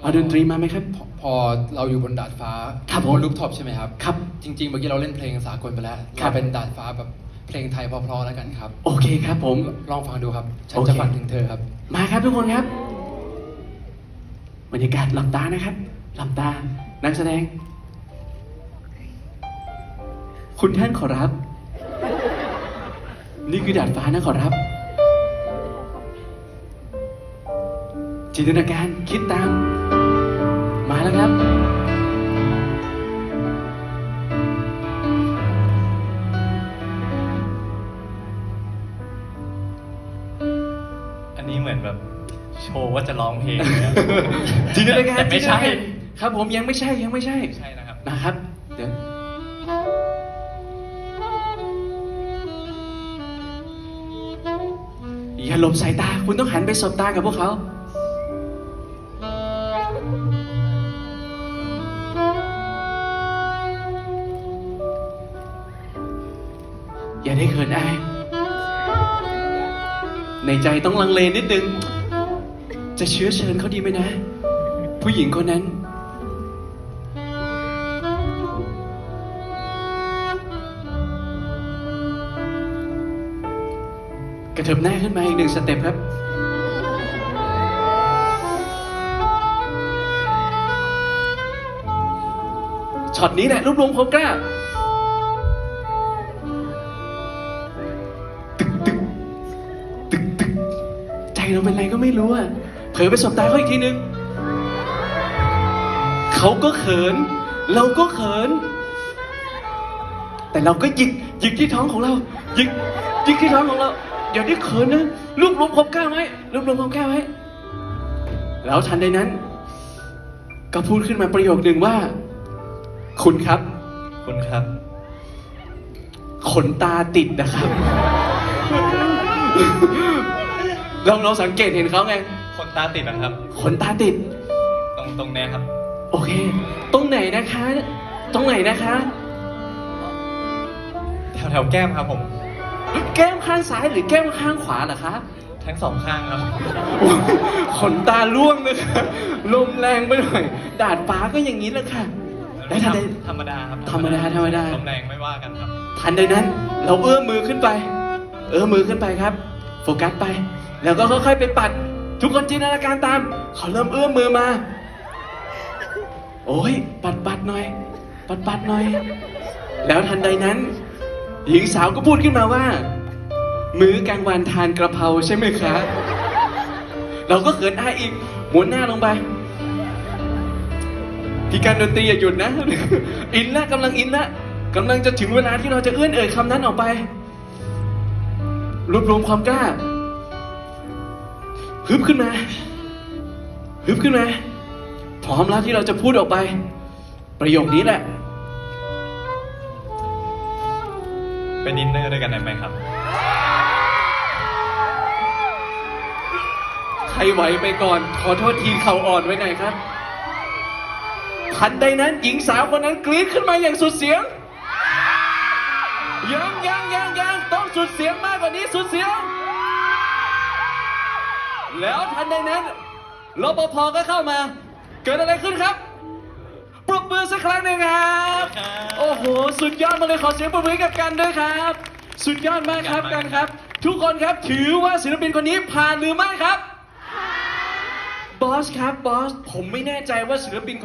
เอาดนตรีมาไหมครับพอพอเราอยู่บนดาดฟ้าครับผม บนลูกท็อปใช่ไหมครับครับ จริงๆเมื่อกี้เราเล่นเพลงสากลไปแล้วครับ เราเป็นดาดฟ้าแบบเพลงไทยเพราะๆแล้วกันครับ โอเคครับผม ลองฟังดูครับ ฉันโอเคจะฝันถึงเธอครับ มาครับทุกคนครับ บรรยากาศหลับตานะครับ หลับตา นักแสดง คุณท่านขอรับ นี่คือดาดฟ้านะขอรับ จินตนาการคิดตามมา แล้วครับ อันนี้เหมือนแบบโชว์ว่าจะร้องเพลงเลยอะจินตนาการแต่ไม่ใช่จินตนาการครับผมยังไม่ใช่ยังไม่ใช่ ใช่นะครับ นะครับ เดี๋ยวอย่าหลบสายตา คุณต้องหันไปสบตากับพวกเขา อย่าได้เขินอาย ในใจต้องลังเลนิดนึง จะเชื้อเชิญเขาดีไหมนะ ผู้หญิงคนนั้น กระเถิบหน้าขึ้นมาอีกหนึ่งสเต็ปครับช็อตนี้แหละรวบรวมความกล้า เราเป็นไรก็ไม่รู้อะเผลอไปสบตาเขาอีกทีนึงเขาก็เขิน เราก็เขิน แต่เราก็หยิกหยิกที่ท้องของเราหยิกหยิกที่ท้องของเราอย่าได้เขินนะรวบรวมความกล้าไว้รวบรวมความกล้าไว้แล้วทันใดนั้น ก็พูดขึ้นมาประโยคหนึ่งว่า คุณครับ คุณครับ ขนตาติดนะครับ เราเราสังเกตเห็นเขาไง คนตาติดนะครับ ขนตาติด ตรงตรงเนี้ยครับ โอเค ตรงไหนนะคะ ตรงไหนนะคะ แถวแถวแก้มครับผม แก้มข้างซ้ายหรือแก้มข้างขวาเหรอคะ ทั้งสองข้างครับ ขนตาล่วงเลยค่ะลมแรงไปหน่อย ดาดฟ้าก็อย่างนี้แหละค่ะและทันใด ธรรมดาครับธรรมดาธรรมดา ลมแรงไม่ว่ากันครับ ทันใดนั้น เราเอื้อมมือขึ้นไป เอื้อมมือขึ้นไปครับ โฟกัสไป แล้วก็ค่อยๆไปปัด ทุกคนจินตนาการตาม เขาเริ่มเอื้อมมือมา โอ้ยปัดปัดหน่อย ปัดปัดหน่อย แล้วทันใดนั้น หญิงสาวก็พูดขึ้นมาว่า มื้อกลางวันทานกระเพราใช่ไหมคะ เราก็เขินอายอีกหมุนหน้าลงไปพี่การดนตรีอย่าหยุดนะ อินละกำลังอินละกำลังจะถึงเวลาที่เราจะเอื้อนเอ่ยคำนั้นออกไป รวบรวมความกล้าฮึบขึ้นมาฮึบขึ้นมาพร้อมแล้วที่เราจะพูดออกไป ประโยคนี้แหละไปดินเนอร์ด้วยกันได้ไหมครับ ใครไหวไปก่อน ขอโทษทีเข่าอ่อนไว้หน่อยครับทันใดนั้นหญิงสาวคนนั้นกรี๊ดขึ้นมาอย่างสุดเสียง ยังยังยังยังต้อง สุดเสียงมากกว่านี้สุดเสียง แล้วทันใดนั้นรปภก็เข้ามา เกิดอะไรขึ้นครับ ปรบมือสักครั้งหนึ่งครับครับโอ้โห สุดยอดมาเลยขอเสียงปรบมือให้กับกันด้วยครับ สุดยอดมากครับกันครับ ทุกคนครับถือว่าศิลปินคนนี้ผ่านหรือไม่ครับ บอสครับบอส ผมไม่แน่ใจว่าศิลปิน